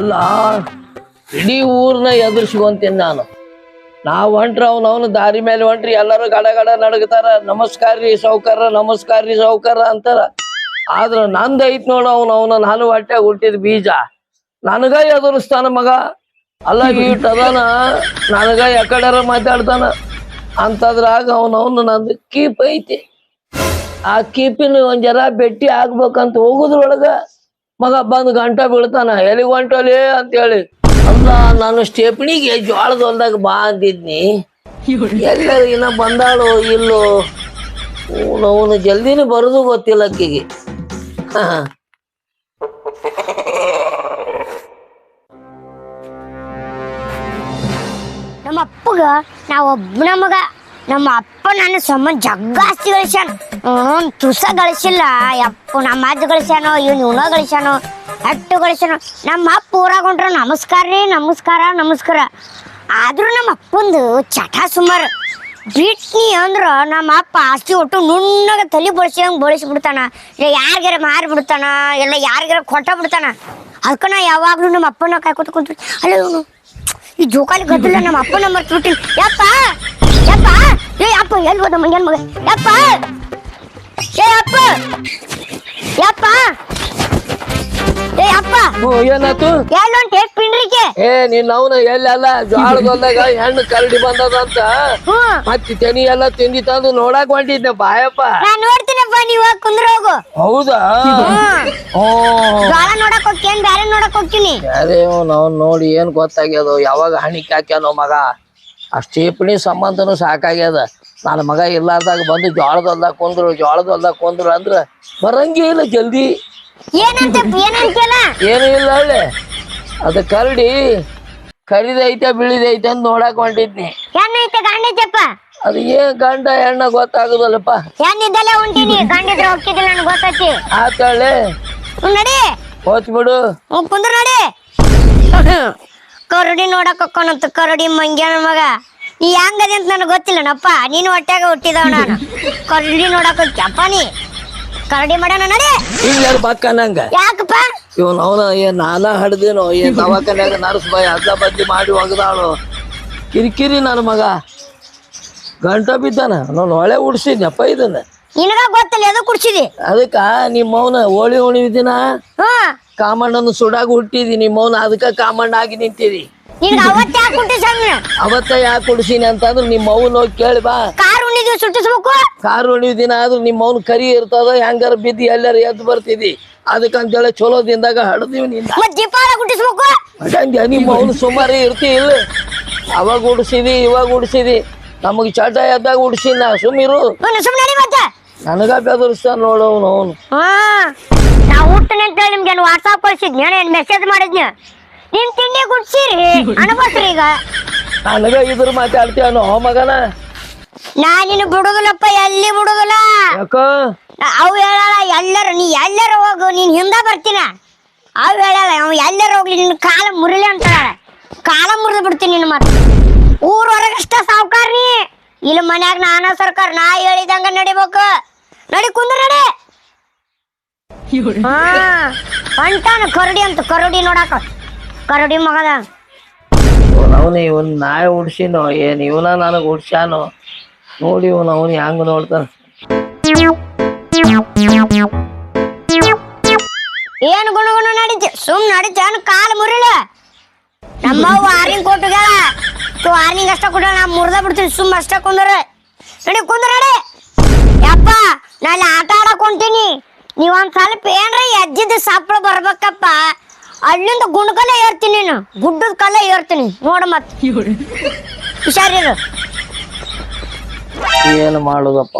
ಅಲ್ಲ, ಇಡೀ ಊರ್ನ ಎದುರಿಸ್ಕೊಂತೀನಿ ನಾನು. ನಾವ್ ಹೊಂಟ್ರ ಅವ್ನ ಅವನು ದಾರಿ ಮೇಲೆ ಹೊಂಟ್ರಿ ಎಲ್ಲರೂ ಗಡ ಗಡ ನಡಗತಾರ. ನಮಸ್ಕಾರ ರೀ ಸೌಕರ್ಯ ನಮಸ್ಕಾರ ರೀ ಸೌಕರ್ಯ ಅಂತಾರ. ಆದ್ರ ನಂದ್ ಐತ್ ನೋಡ ಅವ್ನ ಅವನ ನಾನು ಹೊಟ್ಟೆ ಹುಟ್ಟಿದ ಬೀಜ. ನನಗ ಎದುರಿಸ್ತಾನ ಮಗ. ಅಲ್ಲ ಅದಾನ ನನಗ ಯಾಕಡ್ಯಾರ ಮಾತಾಡ್ತಾನ. ಅಂತದ್ರಾಗ ಅವನವನು ನಂದು ಕೀಪ್ ಐತಿ. ಆ ಕೀಪಿನ ಒಂದ್ ಜರ ಭೇಟಿ ಆಗ್ಬೇಕಂತ ಹೋಗುದ್ರೊಳಗ ಮಗ ಬಂದು ಗಂಟ ಬೀಳ್ತಾನ, ಎಲ್ಲಿ ಹೊಂಟೋಲಿ ಅಂತ ಹೇಳಿ. ಅಲ್ಲ, ನಾನು ಸ್ಟೇಪ್ನಿಗೆ ಜೋಳದ ಹೊಲ್ದಾಗ ಬಾ ಅಂದಿದ್ನಿ. ಎಲ್ಲ ಇನ್ನ ಬಂದಾಳು ಇಲ್ಲೋ? ಅವನು ಜಲ್ದಿನೇ ಬರೋದು ಗೊತ್ತಿಲ್ಲ ಅಕ್ಕಿಗೆ. ನಮ್ಮ ಅಪ್ಪಗ ನಾವು ಒಬ್ಬನ ಮಗ. ನಮ್ಮ ಅಪ್ಪ ನನ್ನ ಸಂಬಂಧ ಜಗ್ಗಾಸ್ತಿ ಗಳಿಸ್ಯಾನ. ಹ್ಮ್, ತುಸ ಗಳಿಸಿಲ್ಲ. ಯಪ್ಪ ನಮ್ಮ ಅಜ್ಜ ಗಳಿಸ್ಯಾನೋ, ಇವನು ಇವನ ಗಳಿಸ್ಯಾನೋ, ಅಟ್ಟು ಗಳಿಸ್ಯಾನೋ. ನಮ್ಮ ಅಪ್ಪ ಊರಾಗೊಂಡ್ರ ನಮಸ್ಕಾರ ರೀ, ನಮಸ್ಕಾರ ನಮಸ್ಕಾರ. ಆದ್ರೂ ನಮ್ಮ ಅಪ್ಪಂದು ಚಟ ಸುಮಾರು. ಬಿಟ್ನಿ ಅಂದ್ರ ನಮ್ಮ ಅಪ್ಪ ಆಸ್ತಿ ಒಟ್ಟು ನುಣ್ಣಗೆ ತಲೆ ಬಳಸಿದಂಗ ಬಳಸಿ ಬಿಡ್ತಾನ ಇಲ್ಲ ಯಾರಿಗಾರ ಮಾರಿ ಬಿಡ್ತಾನ, ಇಲ್ಲ ಯಾರಿಗಾರ ಕೊಟ್ಟ ಬಿಡ್ತಾನ. ಅದಕ್ಕೆ ನಾ ಯಾವಾಗಲೂ ನಮ್ಮ ಅಪ್ಪನ ಕಾಯ್ಕೊತ ಕುಂತ ಅಲ್ಲ ಇವನು, ಈ ಜೋಕಾಲಿ ಗದ್ದಲ ನಮ್ಮ ಅಪ್ಪನ ಮರ್ತು ಬಿಟ್ಟಿನಿ. ಯಪ್ಪ ಏ ಅಪ್ಪ ಎಲ್ಲಿ ಹೋದ ಮಂಗನ್ ಮಗ? ಅಪ್ಪ ಏ ಅಪ್ಪ ಯಪ್ಪ ಏ ಅಪ್ಪ ಹ್ಞೂ ಏನಾಯ್ತು? ಎಲ್ಲಿ ಹೊಂಟೆ ಪಿಂಡ್ರಿಕೆ? ಏ ನೀನ್ ಅವನ ಎಲ್ಲೆಲ್ಲ ಜೋಳದ ಹೊಲ್ದಾಗ ಹೆಣ್ಣು ಕರಡಿ ಬಂದದಂತ. ಹ್ಞೂ. ಮತ್ತೆ ತೆನಿ ಎಲ್ಲ ತಿಂದಿ ತಂದು ನೋಡಕ್ ಹೊಂಟಿದ್ದೆ ಬಾಯಪ್ಪ. ನಾ ನೋಡ್ತೀನಪ್ಪ ನೀವ್ ಹೋಗ್ ಕುಂದ್ರ ಹೋಗು. ಹೌದಾ? ಓ. ಜ್ವಾಳ ನೋಡಕ್ ಹೋಗ್ತೀನಿ ಬ್ಯಾರೆ ನೋಡಕ್ ಹೋಗ್ತೀನಿ? ಅದೇ ನಾವು ನೋಡಿ ಏನ್ ಗೊತ್ತಾಗ್ಯದ ಯಾವಾಗ ಹಣಿಕ್ ಹಾಕ್ಯಾನೋ ಮಗ. ಆ ಪಣಿ ಸಂಬಂಧನೂ ಸಾಕಾಗ್ಯದ. ನನ್ನ ಮಗ ಇಲ್ಲಾರ್ದಾಗ ಬಂದು ಜೋಳದ ಹೊಲ್ದಾಗ ಕುಂದ್ರು ಜೋಳದ ಹೊಲ್ದಾಗ ಕುಂದ್ರು ಅಂದ್ರ ಬರಂಗೇ ಇಲ್ಲ ಜಲ್ದಿ. ಏನು ಇಲ್ಲ ಒಳ್ಳೆ ಅದು ಕರಡಿ ಕರಿದೈತೆ ಬಿಳಿದೈತೆ ಅಂತ ನೋಡಕ್ ಹೊಂಟಿದ್ನಿ. ಅದು ಏನ್ ಗಂಡ ಹೆಣ್ಣ ಗೊತ್ತಾಗುದಲ್ಲಪ್ಪ. ಆತಳೆ ಹ್ಮ್, ನಡಿ. ಬಿಡು. ಹ್ಮ್, ಕುಂದ್ರ ನಡಿ. ಕರಡಿ ನೋಡಕ್ ಹೊಕ್ಕೊಂಡಂತ ಕರಡಿ ಮಂಗ್ಯಾನ ಮಗ. ನೀ ಹೆಂಗದೆ ಅಂತ ನನಗೆ ಗೊತ್ತಿಲ್ಲನಪ್ಪ. ನೀನು ಹೊಟ್ಯಾಗ ಹುಟ್ಟಿದವ ನಾನು. ಕರಡಿ ನೋಡಕ್ ಹೋಗ್ಯಪ್ಪ ನೀ. ಕರಡಿ ಮಾಡ್ಯಾನ ನಡಿ. ಯಾಕಪ್ಪ? ಇವನ್ ಅವನ ಏನ್ ನಾನ ಹಡ್ದೇನೋ ಏನ್ ದವಾಖಾನ್ಯಾಗ ನರ್ಸ್ ಬಾಯ್ ಅದ್ದ ಬದ್ದಿ ಮಾಡಿ ಒಗದಾಳು. ಕಿರಿಕಿರಿ ನನ್ನ ಮಗ. ಗಂಟ ಬಿದ್ದಾನ. ನಾನು ಹೊಳೆ ಉಡ್ಸಿದ್ನಪ್ಪ ಇದನ್ನ. ನಿನಗ ಗೊತ್ತಿಲ್ಲ ಕುಡ್ಸಿದಿ ಅದಕ್ಕ ನಿಮ್ಮ ಅವನ ಹೋಳಿ ಹುಣ್ಣಿಮೆ ದಿನ ಹ್ಮ್ ಕಾಮಣ್ಣನ ಸುಡಾಗ ಹುಟ್ಟಿದೀನಿ ಮೌನ ಅದಕ್ಕ ಕಾಮಣ್ಣ ಆಗಿ ನಿಂತಿದಿ. ನಿನಗ ಅವತ್ತು ಯಾಕೆ ಅವತ್ತ ಕುಡ್ಸೀನಿ ಅಂತಂದ್ರೆ ನಿಮ್ಮ ಮೌನ ಹೋಗಿ ಕೇಳಿ ಬಾ. ಕಾರ್ ಸುಟ್ಟಿಸಬೇಕು ಸುಟ್ಟಿಸ್ಬೇಕು ಕಾರ್ ದಿನ ಆದ್ರೂ ನಿಮ್ಮ ಮೌನ ಕರಿ ಇರ್ತದ ಹೆಂಗಾರ ಬಿದ್ದು ಎಲ್ಲಾರ ಎದ್ದು ಬರ್ತಿದಿ. ಅದಕ್ಕಂತೇಳಿ ಚಲೋ ದಿನದಾಗ ಹಡ್ದೀವಿ ನಿಂದ. ದೀಪಾವಳ ಹಂಗೆ ನಿಮ್ಮ ಅವನು ಸುಮಾರು ಇರ್ತಿ ಇಲ್ಲ. ಅವಾಗ ಉಡ್ಸಿದಿ ಇವಾಗ ಉಡ್ಸಿದಿ ನಮಗೆ ಚಟ ಎದ್ದಾಗ ಉಡ್ಸಿ ನಾ ಸುಮ್ಮಿರು ಸುಮ್ಮನೆ ಮತ್ತೆ. ನನಗ ಬೆದರಿಸ್ತಾನ ನೋಡೋನು ಅವನು. ಹಾ. ಹುಟ್ಟನೆ ಅಂತ ಹೇಳಿ ನಿಮ್ಗೆ ವಾಟ್ಸಾಪ್ ಕಳ್ಸಿದ್ನಿ. ಏನ್ ಮೆಸೇಜ್ ಮಾಡಿದ್ನಿ. ನಿಮ್ ತಿಂಡಿ ಗುಡ್ಸಿರಿ ಅನ್ಬಸ್ರಿ ಈಗ. ನನಗ ಇದ್ರ ಮಾತಾಡ್ತೀಯನೋ ಮಗನ. ನಾ ನಿನ್ನ ಬಿಡುದಿಲ್ಲಪ್ಪ ಎಲ್ಲಿ ಬಿಡುದಿಲ್ಲ. ಯಾಕೋ? ಅವ್ ಹೇಳಲ್ಲ ಎಲ್ಲರ ನೀ ಎಲ್ಲರ ಹೋಗು ನೀನ್ ಹಿಂದ ಬರ್ತೀನ. ಅವ್ ಹೇಳಲ್ಲ ಅವ್ ಎಲ್ಲರ ಹೋಗ್ಲಿ ನಿನ್ನ ಕಾಲ ಮುರಿಲಿ ಅಂತ ಕಾಲ ಮುರಿದು ಬಿಡ್ತೀನಿ ನಿನ್ನ ಮಾತು. ಊರ್ ಹೊರಗಷ್ಟ ಸಾವ್ಕಾರ ನೀ. ಇಲ್ಲಿ ಮನ್ಯಾಗ ನಾನ ಸರ್ಕಾರ ನಾ ಹೇಳಿದಂಗ ನಡಿಬೇಕು. ನಡಿ ಕುಂದ್ರ ನಡಿ. ಹಾ ಹೊಂಟಾನ ಕರಡಿ ಅಂತ ಕರಡಿ ನೋಡಾಕ. ಕರಡಿ ಮಗದ. ಅವನು ಇವನ್ ನಾಯಿ ಉಡ್ಸಿನೋ ಏನ್ ಇವನ ನನಗ್ ಉಡ್ಸ್ಯಾನೋ ನೋಡಿ ಇವನ್ ಅವನು ಹೆಂಗ್ ನೋಡ್ತಾನ. ಏನ್ ಗುಣ ಗುಣ ನಡೀತಿ? ಸುಮ್ ನಡೀತಿ ಅನ್ ಕಾಲ್ ಮುರಿಲ? ನಮ್ಮ ವಾರ್ನಿಂಗ್ ಕೊಟ್ಟುಗಳ ವಾರ್ನಿಂಗ್ ಅಷ್ಟ ಕೊಡ ನಾ ಮುರ್ದ ಬಿಡ್ತೀನಿ ಸುಮ್ ಅಷ್ಟ ಕುಂದ್ರ. ನಡಿ ಕುಂದ್ರ ನಡಿ. ಯಪ್ಪ ನಾ ಇಲ್ಲಿ ಆಟ ಆಡಕ್ ಹೊಂಟೀನಿ. ನೀವ್ ಒಂದ್ ಸ್ವಲ್ಪ ಏನ್ರ ಅಜ್ಜಿದ ಸಪ್ಪಳ ಬರ್ಬೇಕಪ್ಪ. ಅಲ್ಲಿಂದ ಗುಂಡ್ಕಲ್ಲ ಏರ್ತೀನಿ ನೀನು. ಗುಡ್ಡದ ಕಲ್ಲ ಏರ್ತೀನಿ. ನೋಡು ಮತ್. ಹುಷಾರಿರು. ಏನು ಮಾಡುದಪ್ಪ?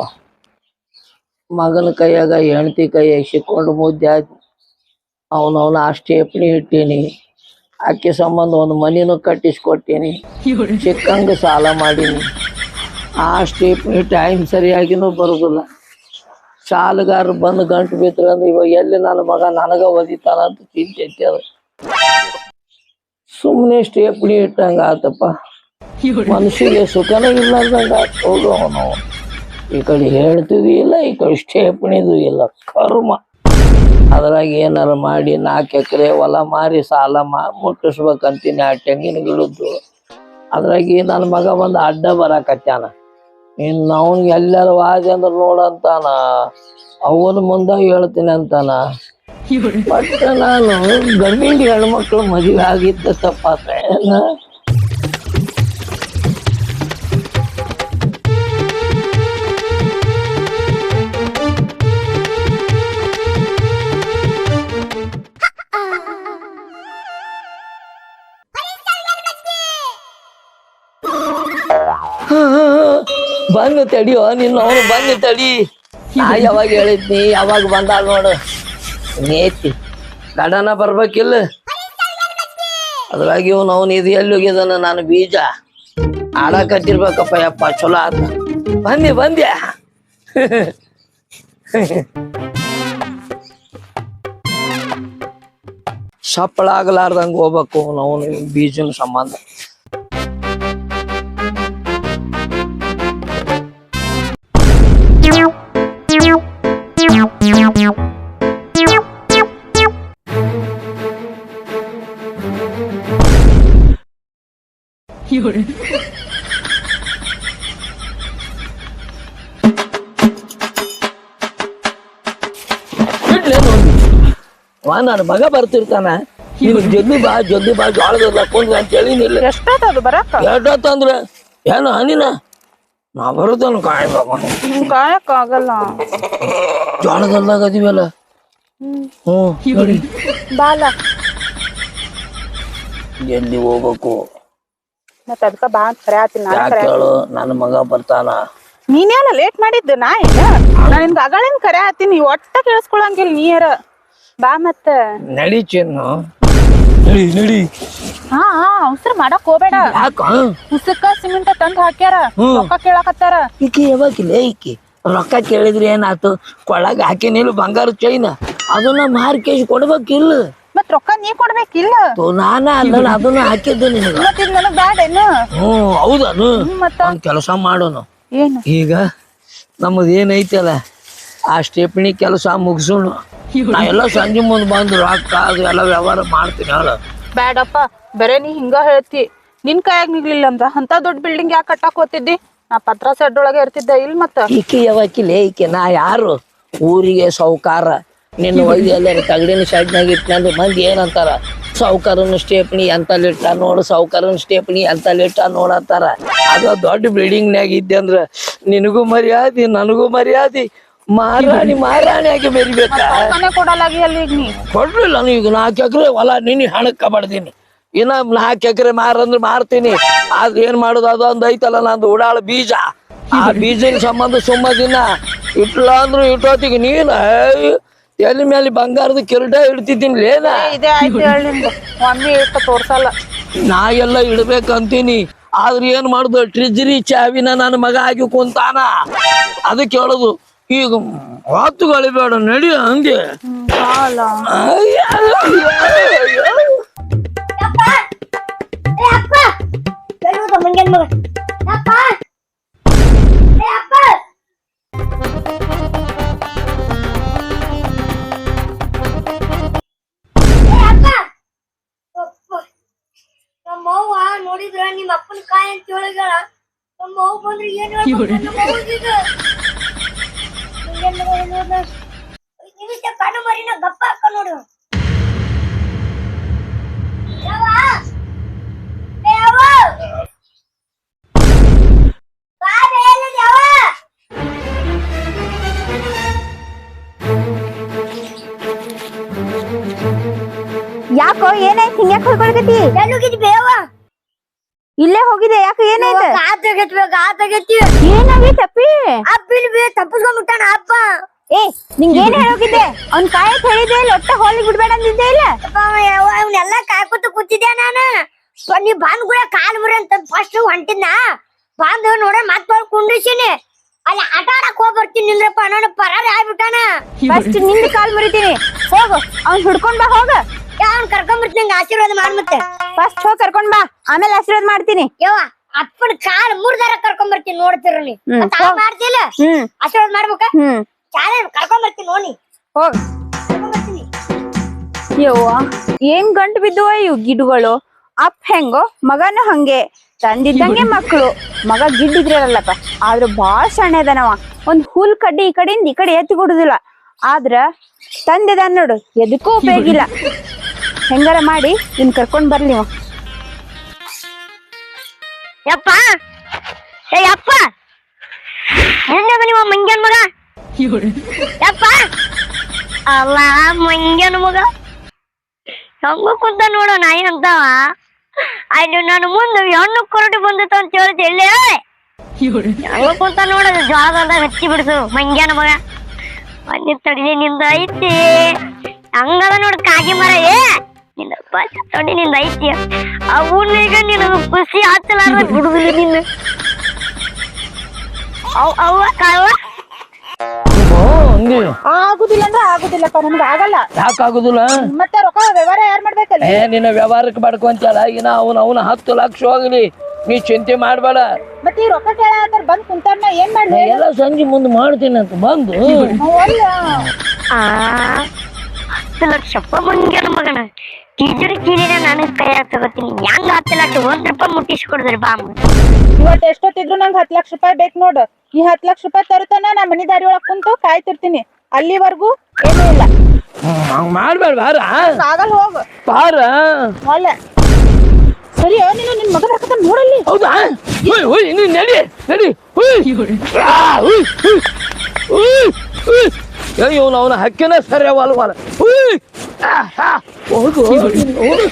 ಮಗನ ಕೈಯಾಗ ಹೆಂಡತಿ ಕೈಯಾಗ ಸಿಕ್ಕೊಂಡು ಮುದ್ದೆ ಆಯ್ತು. ಅವನವನ ಆ ಎಪ್ಪಣಿ ಇಟ್ಟೀನಿ. ಅಕ್ಕಿ ಸಂಬಂಧ ಒಂದು ಮನಿನೂ ಕಟ್ಟಿಸ್ಕೊಟ್ಟೀನಿ. ಸಿಕ್ಕಂಗ ಸಾಲ ಮಾಡೀನಿ. ಆ ಸ್ಟೇಪ್ನಿ ಟೈಮ್ ಸರಿಯಾಗಿನೂ ಬರೋದಿಲ್ಲ. ಸಾಲಗಾರರು ಬಂದು ಗಂಟು ಬಿದ್ರು ಅಂದ್ರೆ ಇವಾಗ ಎಲ್ಲಿ ನನ್ನ ಮಗ ನನಗ ಒದಿತಾನ ಅಂತ ಚಿಂತೆ ಐತಿ ಅದು. ಸುಮ್ಮನೆ ಸ್ಟೇಪ್ನಿ ಇಟ್ಟಂಗ ಆತಪ್ಪ. ಮನುಷ್ಯಗೆ ಸುಖನ ಇಲ್ಲದಂಗ ಹೋಗು ಅವನು. ಈ ಕಡೆ ಹೇಳ್ತಿದ್ದು ಇಲ್ಲ, ಈ ಕಡೆ ಸ್ಟೇಪಣಿದು ಇಲ್ಲ. ಕರ್ಮ. ಅದ್ರಾಗ ಏನಾರ ಮಾಡಿ ನಾಲ್ಕು ಎಕರೆ ಹೊಲ ಮಾರಿ ಸಾಲ ಮಾ, ಮುಟ್ಟಿಸ್ಬೇಕಂತೀನಿ ಆ ತೆಂಗಿನ ಗಿಡದ್ದು. ಅದ್ರಾಗ ನನ್ನ ಮಗ ಬಂದು ಅಡ್ಡ ಬರಾಕತ್ಯಾನ. ಇನ್ನು ನಾವು ಎಲ್ಲರೂ ವಾದಿ ಅಂದ್ರೆ ನೋಡಂತಾನ. ಅವನ ಮುಂದೆ ಹೇಳ್ತೀನಿ ಅಂತಾನ. ಮತ್ತೆ ನಾನು ಗಂಡಿನ ಹೆಣ್ಮಕ್ಳು ಮದುವೆ ಆಗಿದ್ದ ತಪ್ಪಾತ ಬಂದು ತಡಿಯೋ, ನಿನ್ನ ಅವನು ಬಂದು ತಡಿ. ನಾ ಯಾವಾಗ ಹೇಳಿದ್ನಿ, ಯಾವಾಗ ಬಂದಾಗ ನೋಡು. ನೇತಿ ಗಡನ ಬರ್ಬೇಕಿಲ್ಲ. ಅದ್ರಾಗ ಇವನು ಅವನು ಇದು ಎಲ್ಲಿ ಹೋಗಿದಾನ, ನಾನು ಬೀಜ. ಆಡಕತ್ತಿರ್ಬೇಕಪ್ಪ ಯಪ್ಪ, ಚಲೋ ಆತ. ಬಂದೆ ಬಂದ್ಯಾ? ಸಪ್ಪಳ ಆಗ್ಲಾರ್ದಂಗ ಹೋಗ್ಬೇಕು ಅವನು ಬೀಜನ ಸಂಬಂಧ. ಇಡ್ಲೇನು ವಾ ನನ್ನ ಮಗ ಬರ್ತಿರ್ತಾನ. ನಿನಗ್ ಜಲ್ದಿ ಬಾ ಜಲ್ದಿ ಬಾ ಜೋಳದ ಕುಂದ್ರ ಅಂತ ಹೇಳಿನಿಲ್ಲ ಎಷ್ಟೊತ್ತದು ಬರಕ ಎಷ್ಟಂದ್ರ ಏನು ಹನಿನ? ನಾ ಬರುತ್ತಾನ ಕಾಯ್ಬೇಕು. ಕಾಯಕ್ ಆಗಲ್ಲ. ಜೋಳದಲ್ದಾಗ ಅದೀವಲ್ಲ ಹ್ಮ್. ನೋಡಿ. ಬಾಲ. ಜಲ್ದಿ ಹೋಗ್ಬೇಕು? ಮತ್ತ ಅದಕ್ಕ ಬಾ ಅಂತ ಕರೆ ಆತೀನಿ ನಾನು ಯಾಕೆ ಹೇಳು ನನ್ನ ಮಗ ಬರ್ತಾನ. ನೀನೇನ ಲೇಟ್ ಮಾಡಿದ್ದು? ನಾ ಏನ ನಾ ನಿನ್ಗ ಅಗಳಿಂದ ಕರೆ ಆತೀನಿ ಒಟ್ಟ ಕೇಳಿಸ್ಕೊಳಂಗಿಲ್ಲ ನೀರ. ಬಾ ಮತ್ತ. ನಡಿ ಚಿನ್ನು. ನಡಿ ನಡಿ. ಹಾ ಹಾ ಅವಸರ ಮಾಡಕ್ ಹೋಗ್ಬೇಡ. ಯಾಕ? ಉಸಕ್ಕ ಸಿಮೆಂಟ್ ತಂದ್ ಹಾಕ್ಯಾರ ಹ್ಮ್. ರೊಕ್ಕ ಕೇಳಾಕತ್ತಾರ. ಈಕಿ ಯಾವಾಗಿಲ್ಲ ಈಕಿ ರೊಕ್ಕ ಕೇಳಿದ್ರೆ ಏನಾತು? ಕೊಳಗ ಹಾಕಿನಿಲ್ಲ ಬಂಗಾರ ಚೈನ ಅದನ್ನ ಮಾರ್ಕೇಶ್ ಕೊಡ್ಬೇಕಿಲ್ಲ. ಮತ್ ರೊಕ್ಕ ನೀ ಕೊಡ್ಬೇಕಿಲ್ಲ ತೋ ನಾನ ಅಲ್ಲ ಅದನ್ನ ಹಾಕಿದ್ದು ನಿನಗ. ಮತ್ ಇದ್ ನನಗ್ ಬ್ಯಾಡ ಏನು ಹೌದನು ಮತ್ತ? ಕೆಲಸ ಮಾಡೋನು. ಏನು? ಈಗ ನಮ್ಮದು ಏನೈತಲ್ಲ ಆ ಸ್ಟೇಪಣಿ ಕೆಲಸ ಮುಗಿಸೋಣ ನಾ ಎಲ್ಲ ಸಂಜೆ ಮುಂದೆ ಬಂದು ರೊಕ್ಕ ಅದು ಎಲ್ಲ ವ್ಯವಹಾರ ಮಾಡ್ತೀನಿ ಹೇಳ. ಬ್ಯಾಡಪ್ಪ ಬರೇ ನೀ ಹಿಂಗ ಹೇಳ್ತಿ. ನಿನ್ ಕೈಯಾಗ್ ನಿಗ್ಲಿಲ್ಲ ಅಂದ್ರ ಅಂತ ದೊಡ್ಡ ಬಿಲ್ಡಿಂಗ್ ಯಾಕೆ ಕಟ್ಟಾಕ್ ಹೋತಿದ್ದಿ ನಾ ಪತ್ರ ಸೆಡ್ ಒಳಗೆ ಇರ್ತಿದ್ದೆ ಇಲ್ ಮತ್ತ? ಈಕೆ ಯಾವಕಿಲ್ಲ ಈಕೆ ನಾ ಯಾರು? ಊರಿಗೆ ಸೌಕಾರ ನಿನ್ನ ಒಯ್ದು ಎಲ್ಲರೂ ತಗಡಿನ ಶೆಡ್ನಾಗ ಇಟ್ಕೊಂಡು ಮಂದಿ ಏನಂತಾರ? ಸಾವುಕಾರನ ಸ್ಟೇಪ್ನಿ ಲಿಟ್ಟ ನೋಡು ಸಾವುಕಾರನ ಸ್ಟೇಪ್ನಿ ಎಂತಲ್ಲಿಟ್ಟ ನೋಡತ್ತಾರ ಅದ ದೊಡ್ಡ ಬಿಲ್ಡಿಂಗ್ನಾಗ ಇದ್ದೆ ಅಂದ್ರ ನಿನಗೂ ಮರ್ಯಾದಿ ನನಗೂ ಮರ್ಯಾದಿ. ಮಾರಾಣಿ ಮಾರಾಣಿ ಆಗಿ ಕೊಡಲಾಗಿ ಅಲ್ಲಿ ಈಗ ನಾನು ನಾಲ್ಕು ಎಕರೆ ಹೊಲ ನಿನ್ನ ಹಣಕ್ಕ ಬಡ್ದೀನಿ. ಇನ್ನ ನಾಲ್ಕು ಎಕರೆ ಮಾರಂದ್ರೆ ಮಾರ್ತೀನಿ. ಆದ್ರೆ ಏನ್ ಮಾಡೋದು? ಅದೊಂದು ಐತಲ್ಲ ನಂದು ಉಡಾಳ ಬೀಜ. ಆ ಬೀಜ ಸಂಬಂಧ ಸುಮ್ಮ ದಿನ. ಇಟ್ಲ ಅಂದ್ರು ಇಟ್ಟೋತಿಗೆ ನೀನು ಎಲ್ಲಿ ಮೇಲೆ ಬಂಗಾರದ ಕಿರೀಟ ಇಡ್ತಿದ್ದೀನಿ ಲೇನ? ಇದೇ ಆಯ್ತು ಇಷ್ಟ ತೋರ್ಸಲ್ಲ. ನಾ ಎಲ್ಲ ಇಡ್ಬೇಕಂತೀನಿ. ಆದ್ರೆ ಏನ್ ಮಾಡುದು? ಟ್ರಿಜರಿ ಚಾವಿನ ನನ್ನ ಮಗ ಆಗಿ ಕುಂತಾನ. ಅದಕ್ಕೆ ಹೇಳುದು ಈಗ ಹೊತ್ತುಗಳಿಬೇಡ ನಡಿ ಹಂಗೆ. ಏ ಅಪ್ಪ ನೋಡಿದ್ರ ನಿಮ್ಮ ಅಪ್ಪನ ಕಾಯಿ ಅಂತ ಹೇಳಿಗಳ ನಮ್ಮ ಮಗು ಬಂದ್ರೆ ಏನ್? ನಿಮಿಷ ಕಣ್ಣು ಮರಿನ ಗಪ್ಪ ಹಾಕ ನೋಡು. ಯಾವ? ಏ ಬಾ ಬೇಲೆ ಯಾವ? ಯಾಕೋ ಏನಾಯ್ತು? ಹಿಂಗ್ಯಾಕ್ ಹೊಯ್ಕೊಳಕತಿ ಎಲ್ಲೋಗಿದ್ ಬೇವ? ಇಲ್ಲೇ ಹೋಗಿದೆ ಯಾಕೆ ಏನಾಯ್ತು ಆತಾಗೈತ್ಬೇಕು ಆತಾಗೈತಿ ಏನಾಗೈತೆ ಅಪ್ಪಿ? ಬಿ ಬೇ ತಪ್ಪಿಸ್ಕೊಂಡ್ಬಿಟ್ಟಾನ ಅಪ್ಪ? ಏ ನಿಂಗ್ ಏನ್ ಹೇಳೋಗಿದ್ದೆ? ಅವ್ನ್ ಕಾಯ ಹೇಳಿದೆ ಇಲ್ಲ ಒಟ್ಟ ಹೋಲಿ ಬಿಡ್ಬೇಡ ಅಂದಿದ್ದೆ ಇಲ್ಲ? ಅಪ್ಪ ಅವನ್ನೆಲ್ಲ ಕಾಯ್ಕೊತ ಕೂತಿದ್ದೆ ನಾನು? ನೀ ಬಂದ್ ಕೂಡ ಕಾಲ್ ಮುರಿ ಅಂತ ಫಸ್ಟ್ ಹೊಂಟಿದ್ನ? ಬಂದ್ ನೋಡ ಮತ್ತ ಕುಂಡಿಸಿನಿ ಅಲ್ಲಿ ಆಟ ಆಡಕ್ ಹೋಗ್ ಬರ್ತೀನಿ ನಿಂದ್ರಪ್ಪ ನಾನು ಪರಾರಿ ಆಗ್ಬಿಟ್ಟಾನ. ಫಸ್ಟ್ನಿಂದ ಕಾಲ್ ಮುರಿತೀನಿ. ಹೋಗು ಅವ್ನ್ ಹುಡ್ಕೊಂಡ್ ಬಾ ಹೋಗ. ಅವ್ನ್ ಕರ್ಕೊಂಡ್ ಬರ್ತೀನಿ ಆಶೀರ್ವಾದ ಮಾಡ್ ಮತ್ತೆ. ಫಸ್ಟ್ ಹೋಗ್ ಕರ್ಕೊಂಡ್ ಬಾ ಆಮೇಲೆ ಆಶೀರ್ವಾದ ಮಾಡ್ತೀನಿ. ಯವ್ವ ಅಪ್ಪನ ಕಾಲ್ ಮೂರ್ದಾರ ಕರ್ಕೊಂಡ್ ಬರ್ತೀನಿ ನೋಡ್ತಿರ ನೀ. ಹ್ಮ್, ಮತ್ತ್ ಆ ಹೋಗ್. ಮಾಡ್ತಿಲ್ಲ ಹ್ಮ್. ಆಶೀರ್ವಾದ ಮಾಡ್ಬೇಕ? ಹ್ಮ್. ಚಾಲೆ ಕರ್ಕೊಂಡ್ ಬರ್ತೀನಿ ನೋಡಿ. ಹೋಗ್. ಕರ್ಕೊಂಡ್ ಬರ್ತೀನಿ. ಯವ್ವ ಏನ್ ಗಂಟು ಬಿದ್ದು ಇವು ಗಿಡಗಳು? ಅಪ್ ಹೆಂಗೋ ಮಗನು ಹಂಗೆ. ತಂದಿದ್ದಂಗೆ ಮಕ್ಕಳು ಮಗ ಗಿಡ್ಡಿದ್ರಲ್ಲಪ್ಪ ಆದ್ರ ಬಾಳ ಸಣ್ಣ ಇದಾನವ. ಒಂದ್ ಹುಲ್ ಕಡ್ಡಿ ಈ ಕಡೆಯಿಂದ ಈ ಕಡೆ ಎತ್ತಿ ಕೊಡುದಿಲ್ಲ. ಆದ್ರ ತಂದಿದ ನೋಡು ಎದಕ್ಕೂ ಉಪಯೋಗ ಇಲ್ಲ ಹೆಂಗಾರ ಮಾಡಿ ನಿನ್ ಕರ್ಕೊಂಡ್ ಬರ್ಲಿ ನೀವು ಯಪ್ಪ! ಏ ಯಪ್ಪ! ಹೆಂಗದ ನಿಮ್ಮ ಮಂಗ್ಯನ್ ಮಗ? ಯಪ್ಪ! ಅಲ್ಲ, ಮಂಗ್ಯನ್ ಮಗ. ಹೆಂಗ ಕುಂತ ನೋಡು ನಾಯಿ ಅಂತವ ಅಲ್ಲಿ ನನ್ನ ಮುಂದೆ ಹೆಣ್ಣು ಕೊರಟು ಬಂದಿತ್ತು ಅಂತ ಹೇಳಿದ್ ಎಲ್ಲಿ? ಹೆಂಗ ಕುಂತ ನೋಡೋದು ಜ್ವಾಳದಾಗ ಹಚ್ಚಿ ಬಿಡ್ಸು, ಮಂಗ್ಯನ ಮಗ. ಮಂದಿ ತಡಿ, ನಿಂದ ಐತಿ. ಹಂಗದ ನೋಡು, ಕಾಗಿ ಮರ, ಏ! ನಿನ್ನ ಬಸ್ ನೋಡಿ ನಿಂದ ಐತಿ. ಅವನ್ನ ಈಗ ನಿನಗ ಖುಷಿ ಆತಲಾರ ಬಿಡುದಿಲ್ಲ ನಿನ್ನ. ಅವ್ ಅವ್ವ ಕಾವ? ಆಗುದಿಲ್ಲ ಅಂದ್ರೆ ಆಗುದಿಲ್ಲಪ್ಪ ನಮ್ಗೆ ಆಗಲ್ಲ. ಯಾಕಾಗುದಿಲ್ಲ ಮತ್ತೆ ರೊಕ್ಕ ವ್ಯವಹಾರ ಯಾರ್ ಮಾಡ್ಬೇಕಲ್ಲ? ಏ ನಿನ್ನ ವ್ಯವಹಾರಕ್ಕೆ ಬಡ್ಕೊಂತಲ್ಲ ಈಗ ಅವನ ಅವನ ಹತ್ತು ಲಕ್ಷ ಹೋಗ್ಲಿ. ನೀ ಚಿಂತೆ ಮಾಡಬೇಡ. ಮತ್ತೆ ಈ ರೊಕ್ಕ ಕೇಳ ಬಂದ್ ಕುಂತಾರ ಏನ್ ಮಾಡ್ಲಿ? ಎಲ್ಲ ಸಂಜೆ ಮುಂದೆ ಮಾಡ್ತೀನಿ ಅಂತ ಬಂದು. ಆ ಹತ್ತು ಲಕ್ಷಪ್ಪ ಮಂಗ್ಯನ ಮಗನ. ಟೀಚರ್ ಕೀಲಿನ ನಾನು ಕೈ ತಗೋತೀನಿ. ಹೆಂಗ್ ಹತ್ತು ಲಕ್ಷ ಒಂದ್ ರೂಪಾಯಿ ಮುಟ್ಟಿಸಿ ಕೊಡಿದ್ರಿ ಬಾ. ಇವತ್ತು ಎಷ್ಟೊತ್ತಿದ್ರು ನಂಗೆ ಹತ್ತು ಲಕ್ಷ ರೂಪಾಯಿ ಬೇಕು ನೋಡು. ಈ ಹತ್ತು ಲಕ್ಷ ರೂಪಾಯಿ ತರುತ್ತಾನ ನಾ ಮನೆ ದಾರಿ ಒಳಗೆ ಕುಂತು ಕಾಯ್ತಿರ್ತೀನಿ. ಅಲ್ಲಿವರೆಗೂ ಏನೂ ಇಲ್ಲ. ಹಂಗೆ ಮಾಡ್ಬೇಡ ಬಾರ. ಆಗಲ್ಲ ಹೋಗು. ಬಾರ. ಅಲ್ಲ ಸರಿ ನೀನು ನಿನ್ ಮಗನ ಹಾಕತ ನೋಡಲ್ಲಿ. ಹೌದಾ? ಹುಯ್ ಹುಯ್ ನೀ ನಡಿ ನಡಿ. ಹುಯ್. ಆ, ಹುಯ್ ಹುಯ್ ಹುಯ್ ಹುಯ್. ಅಯ್ಯೋ ಅವನ ಹಕ್ಕಿನ ಸರಿ ಅವಲ್ವಲ್ಲ ಹುಯ್! ಹೋಗು ಹುಯ್!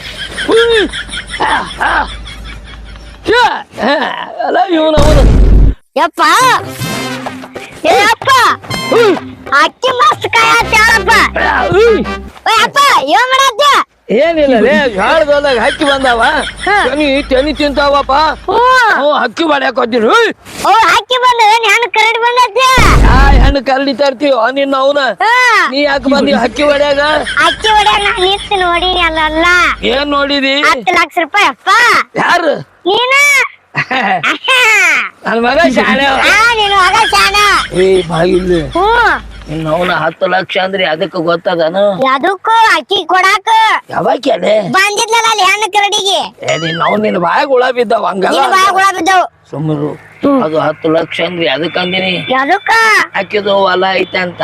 ಅಲ್ಲ ಇವನು ಅವನು ಯಪ್ಪ! ಹುಯ್! ಅಕ್ಕಿ ಮಸ್ತ್ ಕಾಯಪ್ಪ ಯಪ್ಪ! ಏನ್ ಮಾಡತ್ತ ಏನಿಲ್ಲ ಗಾಳದಾಗ ಹಕ್ಕಿ ಬಂದಾವ. ತೆನಿ ತೆನಿ ತಿಂತಾವಪ್ಪ. ಹ್ಞೂ. ಹಕ್ಕಿ ಬಾಡ್ಯಾಕ ಹಕ್ಕಿ ಬಂದ ಹೆಣ್ಣು ಕರಡಿ ಬಂದತ್ತೆ ಆ ಹೆಣ್ಣು ಕರಡಿ ತರ್ತೀವ ನಿನ್ನ ಅವನ. ನೀ ಯಾಕೆ ಬಂದಿ ಹಕ್ಕಿ ಹೊಡ್ಯಾಗ? ಹಕ್ಕಿ ಹೊಡ್ಯ ನಾನು ನಿಂತು ನೋಡಿ ಅಲ್ಲ ಏನ್ ನೋಡಿದಿ? ಹತ್ತು ಲಕ್ಷ ರೂಪಾಯಿ ಅಪ್ಪ. ಯಾರು? ನೀನ? ನನ್ ಮಗ ಶಾಣೆ ನೀನು ಮಗ ಶಾಣ ಏ ಹ್ಮ್ ನಿನ್ನ ಅವನ ಹತ್ತು ಲಕ್ಷ ಅಂದ್ರೆ ಅದಕ್ಕೆ ಗೊತ್ತದನು? ಅದಕ್ಕೂ ಅಕ್ಕಿ ಕೊಡಾಕ. ಯಾವಾಗ ಬಂದಿದ್ಲಲ್ಲ ಅಲ್ಲಿ ಹೆಣ್ಣು ಕರಡಿಗೆ. ನಿನ್ನ ಬಾಯಾಗ ಹುಳ ಬಿದ್ದಾವ ಹಂಗಲ್ಲ? ನಿನ್ನ ಬಾಯ ಹುಳ ಬಿದ್ದವು ಸುಮ್ಮರು ಅದು ಹತ್ತು ಲಕ್ಷ ಅಂದ್ರಿ ಅದಕ್ಕಂದಿನಿ ಅಕ್ಕಿದು ಹೊಲ ಐತೆ ಅಂತ?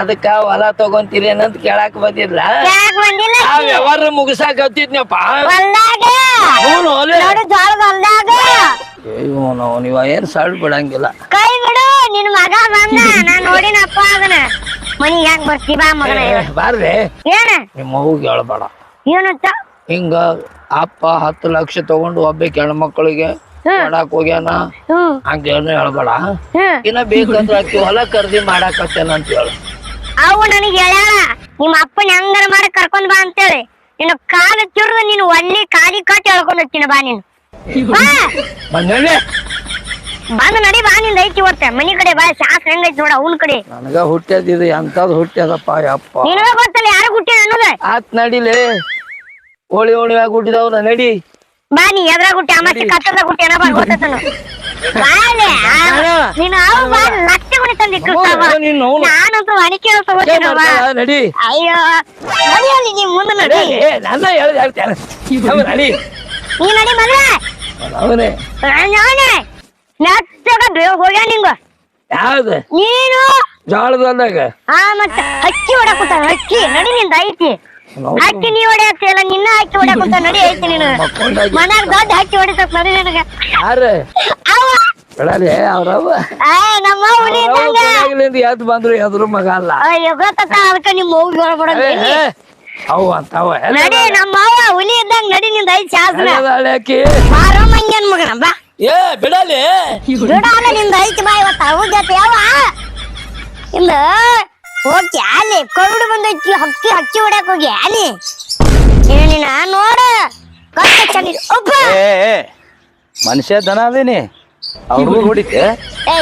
ಅದಕ್ಕ ಹೊಲ ತಗೊಂತೀರಿ ಏನಂತ ಕೇಳಾಕ ಬಂದಿಲ್ಲ ವ್ಯವಹಾರ ಮುಗಿಸಾಕ ಹತ್ತಿದ್ನಪ್ಪ? ಅವನು ಏನ್ ಸಾಳ್ ಬಿಡಂಗಿಲ್ಲ. ಕೈ ಬಿಡು ನಿನ್ ಮಗ ಬಂದ ನಾನ್ ನೋಡಿನಪ್ಪ ಅದನ್ನ. ಮನಿಗ್ ಯಾಕೆ ಬರ್ತಿ ಬಾ ಮಗನ ಏ, ಬಾರ್ರಿ. ಏನ? ನಿಮ್ಮ ಅವ್ಗೆ ಹೇಳ್ಬೇಡ. ಏನಂತ ಹಿಂಗ ಅಪ್ಪ ಹತ್ತು ಲಕ್ಷ ತಗೊಂಡು ಒಬ್ಬ ಹೆಣ್ಮಕ್ಳಿಗೆ ಮಾಡಾಕ್ ಹೋಗ್ಯಾನ. ಹ್ಮ್. ಹಂಗೇನು ಹೇಳ್ಬೇಡ. ಹ್ಮ್. ಇನ್ನ ಬೇಕಂದ್ರ ಅಕ್ಕಿ ಹೊಲ ಖರೀದಿ ಮಾಡಾಕತ್ತೇನ ಅಂತ ಹೇಳು. ಅವು ನನಗೆ ಹೇಳ್ಯಾಳ ನಿಮ್ಮ ಅಪ್ಪನ ಹೆಂಗಾರ ಮಾಡಿ ಕರ್ಕೊಂಡ್ ಬಾ ಅಂತೇಳಿ. ನಿನ್ನ ಕಾಲು ಚುರ್ದು ನೀನು ಒಳ್ಳೆ ಕಾಲಿ ಕಟ್ಟಿ ಹೇಳ್ಕೊಂಡ್ ಹೋಗ್ತೀನಿ ಬಾ ನೀನು. ಬಾ. ಬಂದು ನಡಿ ಬಾ ನಿಂದ ಐತಿ ಇವತ್ತ. ಮನಿ ಕಡೆ ಬಾ ಶಾಸ್ ಹೆಂಗೈತಿ ನೋಡ ಅವನ ಕಡೆ. ನನಗ ಹುಟ್ಟ್ಯದಿದು ಎಂತದ್ ಹುಟ್ಟ್ಯದಪ್ಪ ಯಪ್ಪ. ನಿನಗ ಗೊತ್ತಲ್ಲ ಯಾರು ಹುಟ್ಟಿ ಅನ್ನೋದ? ಆತ್ ನಡಿಲೆ ಹೋಳಿ ಹೋಳಿಯಾಗ ಹುಟ್ಟಿದವ್ರ ನಡಿ. ಬಾ ನೀ ಎದ್ರಾಗ ಹುಟ್ಟಿ ಅಮಾಸಿ ಕತ್ತದ ಹುಟ್ಟಿ ಏನೋ ಬಾ ಗೊತ್ತನು ಬಾಲೆ ನೀನು ಅವು ಬಾ ಲಕ್ಷ ಗುಣಿ ತಂದಿ ನಾನಂತೂ ಅಣಿಕೆ ತಗೋತೀನಿ ಬಾ ನಡಿ. ಅಯ್ಯೋ ನಡಿ ನೀ ಮುಂದೆ ನಡಿ. ನಡಿ, ಏ ನನ್ನ ಹೇಳ್ದ ಹೇಳ್ತೇನೆ ನಡಿ. ನೀ ನಡಿ ಮದ್ವೆ ಅವನೇ. ನಾನೇ. ನೆಟ್ಟಗ ಬೇಗ ಹೋಗ್ಯಾ ನಿಂಗ? ಯಾವ್ದು? ನೀನು? ಜೋಳದಲ್ದಾಗ ಆ ಮತ್ತೆ ಹಕ್ಕಿ ಹೊಡಕುತ್ತ ಹಕ್ಕಿ. ನಡಿ ನಿಂದ ಐತಿ. ಹಕ್ಕಿ ನೀ ಹೊಡೆಯತ್ತಿಲ್ಲ ನಿನ್ನ ಹಕ್ಕಿ ಹೊಡಕುತ್ತ ನಡಿ ಐತಿ ನೀನು. ಮನ್ಯಾಗ ದೊಡ್ಡ ಹಕ್ಕಿ ಹೊಡಿತಕ್ ನಡಿ ನಿನಗ. ಯಾರು? ಅವ ಬಿಡಲಿ ಅವ್ರವ್ವ? ಆ ನಮ್ಮ ಹುಲಿ ಇದ್ದಂಗ ಎದ್ದು ಬಂದ್ರು ಎದ್ರು ಮಗ ಅಲ್ಲ. ಅಯ್ಯೋ ಗೊತ್ತ ಅದಕ್ಕ ನಿಮ್ಮ ಅವ್ವ ಏ, ಅವು ಅಂತಾವ ನಡಿ ನಮ್ಮ ಅವ್ವ ಹುಲಿ ಇದ್ದಂಗ ನಡಿ ನಿಂದ ಐತಿ ಶಾಸ್ತ್ರ ಬಾರೋ ಮಂಗ್ಯನ್ ಮಗನ ಬಾ. ಏ ಬಿಡಲಿ. ನಿಂದ ಐತಿ ಬಾ ಇವತ್ತ ಅವ್ರ ಜೊತೆ ಯಾವ ಇಂದ ಹೋಗಿ ಅಲ್ಲಿ ಕೋವಿಡ್ ಬಂದೈತಿ ಹಕ್ಕಿ ಹಕ್ಕಿ ಹೊಡ್ಯಾಕ ಹೋಗಿ ಅಲ್ಲಿ. ಏನಿನ ನೋಡ. ಕಷ್ಟ ಚಂದ ಒಬ್ಬ. ಏ ಏ, ಮನುಷ್ಯ ದನ ಅದೇನಿ ಅವ್ರಿಗೂ ಹೊಡಿತೆ ಏ?